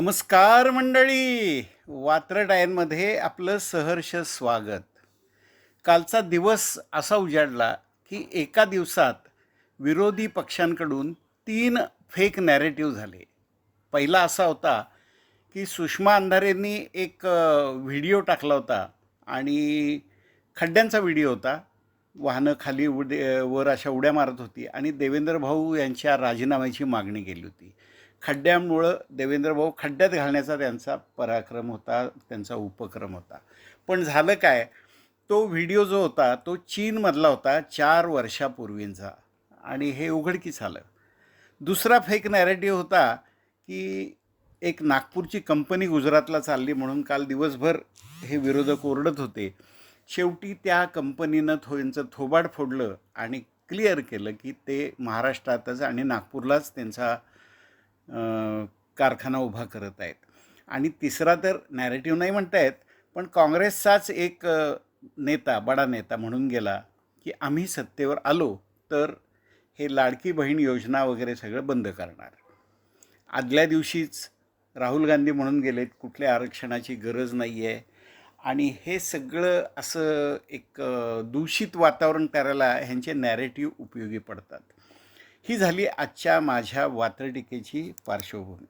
नमस्कार मंडळी. वात्रटायनमध्ये आपलं सहर्ष स्वागत. कालचा दिवस असा उजाडला की एका दिवसात विरोधी पक्षांकडून तीन फेक नॅरेटिव्ह झाले. पहिला असा होता की सुषमा अंधारेंनी एक व्हिडिओ टाकला होता आणि खड्ड्यांचा व्हिडिओ होता. वाहनं खाली उडे वर अशा उड्या मारत होती आणि देवेंद्र भाऊ यांच्या राजीनाम्याची मागणी केली होती. खड्ड्यामुळं देवेंद्रभाऊ खड्ड्यात घालण्याचा त्यांचा पराक्रम होता त्यांचा उपक्रम होता. पण झालं काय? तो व्हिडिओ जो होता तो चीनमधला होता चार वर्षापूर्वींचा. आणि हे उघडकीस आलं. दुसरा फेक नॅरेटिव्ह होता की एक नागपूरची कंपनी गुजरातला चालली म्हणून काल दिवसभर हे विरोधक ओरडत होते. शेवटी त्या कंपनीनं थो यांचं थोबाड फोडलं आणि क्लिअर केलं की ते महाराष्ट्रातच आणि नागपूरलाच त्यांचा कारखाना उभा करत आहेत. आणि तिसरा तर नॅरेटिव्ह नाही म्हणतायत पण काँग्रेसचाच एक नेता बडा नेता म्हणून गेला की आम्ही सत्तेवर आलो तर हे लाडकी बहीण योजना वगैरे सगळं बंद करणार. आदल्या दिवशीच राहुल गांधी म्हणून गेलेत कुठल्या आरक्षणाची गरज नाही आहे आणि हे सगळं असं एक दूषित वातावरण करायला ह्यांचे नॅरेटिव्ह उपयोगी पडतात. ही झाली आजच्या माझ्या वात्रटिकेची पार्श्वभूमी.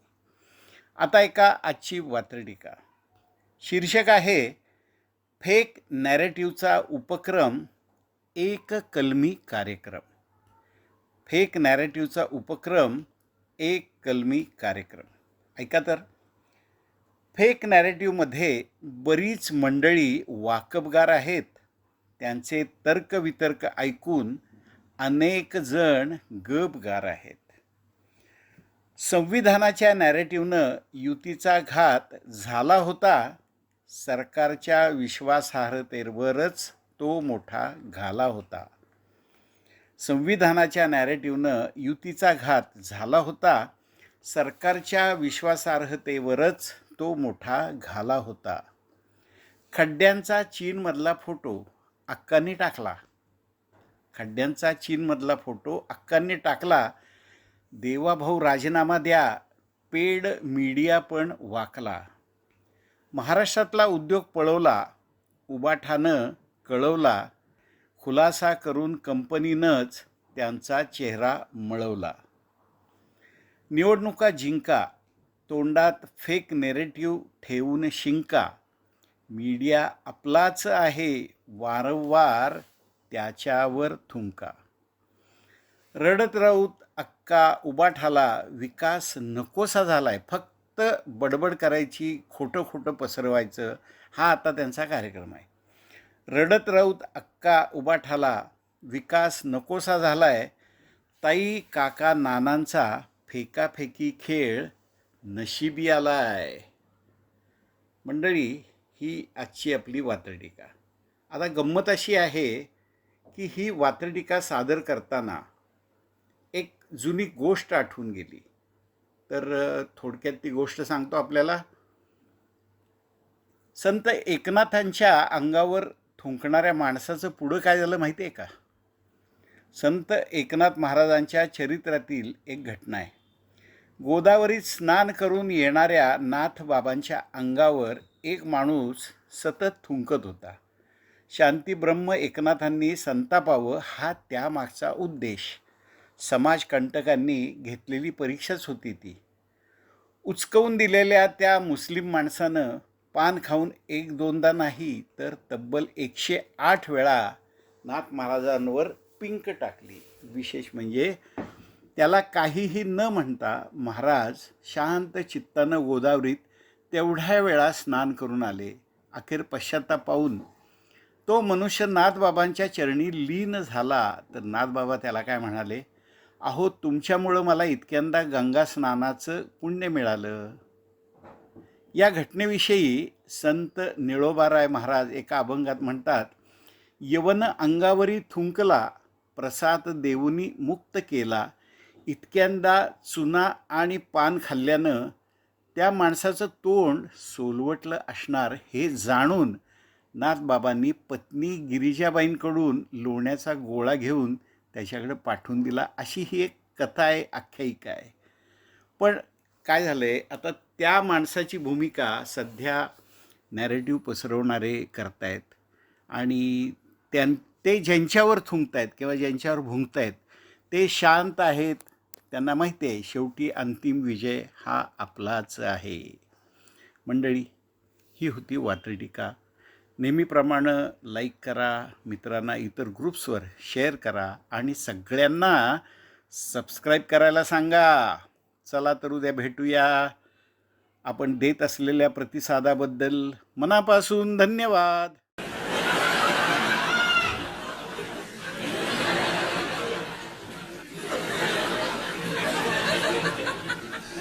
आता एका आजची वात्रटिका. शीर्षक आहे फेक नॅरेटिव्हचा उपक्रम एक कलमी कार्यक्रम. फेक नॅरेटिव्हचा उपक्रम एक कलमी कार्यक्रम. ऐका तर. फेक नॅरेटिव्हमध्ये बरीच मंडळी वाकबगार आहेत. त्यांचे तर्कवितर्क ऐकून अनेक जण गपगार आहेत. संविधानाच्या नॅरेटिव्हनं युतीचा घात झाला होता सरकारच्या विश्वासार्हतेवरच तो मोठा घाला होता. संविधानाच्या नॅरेटिव्हनं युतीचा घात झाला होता सरकारच्या विश्वासार्हतेवरच तो मोठा घाला होता. खड्ड्यांचा चीनमधला फोटो अक्कांनी टाकला. खड्ड्यांचा चीनमधला फोटो अक्कांनी टाकला. देवाभाऊ राजीनामा द्या पेड मीडिया पण वाकला. महाराष्ट्रातला उद्योग पळवला उबाठानं कळवला खुलासा करून कंपनीनंच त्यांचा चेहरा मळवला. निवडणुका जिंका तोंडात फेक नेरेटिव्ह ठेवून शिंका. मीडिया आपलाच आहे वारंवार त्याच्यावर थुंका. रडत राऊत अक्का उबाठाला विकास नकोसा झालाय. फक्त बडबड करायची खोटं खोटं पसरवायचं हा आता त्यांचा कार्यक्रम आहे. रडत राऊत अक्का उबाठाला विकास नकोसा झालाय. ताई काका नानांचा फेकाफेकी खेळ नशिबी आहे मंडळी ही आजची आपली वात्रटिका आता गंमत अशी आहे की ही वात्रटिका सादर करताना एक जुनी गोष्ट आठवून गेली. तर थोडक्यात ती गोष्ट सांगतो आपल्याला. संत एकनाथांच्या अंगावर थुंकणाऱ्या माणसाचं पुढं काय झालं माहिती आहे का? संत एकनाथ महाराजांच्या चरित्रातील एक घटना आहे. गोदावरीत स्नान करून येणाऱ्या नाथ बाबांच्या अंगावर एक माणूस सतत थुंकत होता. शांतीब्रह्म एकनाथांनी संतापावं हा त्यामागचा उद्देश. समाजकंटकांनी घेतलेली परीक्षाच होती ती. उचकवून दिलेल्या त्या मुस्लिम माणसानं पान खाऊन एक दोनदा नाही तर तब्बल एकशे आठ वेळा नाथ महाराजांवर पिंक टाकली. विशेष म्हणजे त्याला काहीही न म्हणता महाराज शांत चित्तानं गोदावरीत तेवढ्या वेळा स्नान करून आले. अखेर पश्चाताप पाहून तो मनुष्य नाथबाबांच्या चरणी लीन झाला तर नाथबाबा त्याला काय म्हणाले? अहो तुमच्यामुळं मला इतक्यांदा गंगा स्नानाचं पुण्य मिळालं. या घटनेविषयी संत निळोबाराय महाराज एका अभंगात म्हणतात यवन अंगावरी थुंकला प्रसाद देऊनी मुक्त केला. इतक्यांदा चुना आणि पान खाल्ल्यानं त्या माणसाचं तोंड सोलवटलं असणार हे जाणून नाथबाबांनी पत्नी गिरिजाबाईंकडून लोण्याचा गोळा घेऊन त्याच्याकडे पाठवून दिला. अशी ही एक कथा आहे आख्यायिका आहे. पण काय झालं आहे आता त्या माणसाची भूमिका सध्या नॅरेटिव्ह पसरवणारे करतायत आणि त्यां ते ज्यांच्यावर थुंकतायत किंवा ज्यांच्यावर भुंकतायत ते शांत आहेत. त्यांना माहिती आहे शेवटी अंतिम विजय हा आपलाच आहे. मंडळी ही होती वात्री टीका नेहमीप्रमाणे लाईक करा मित्रांना इतर ग्रुप्सवर शेअर करा आणि सगळ्यांना सबस्क्राईब करायला सांगा. चला तर उद्या भेटूया. आपण देत असलेल्या प्रतिसादाबद्दल मनापासून धन्यवाद.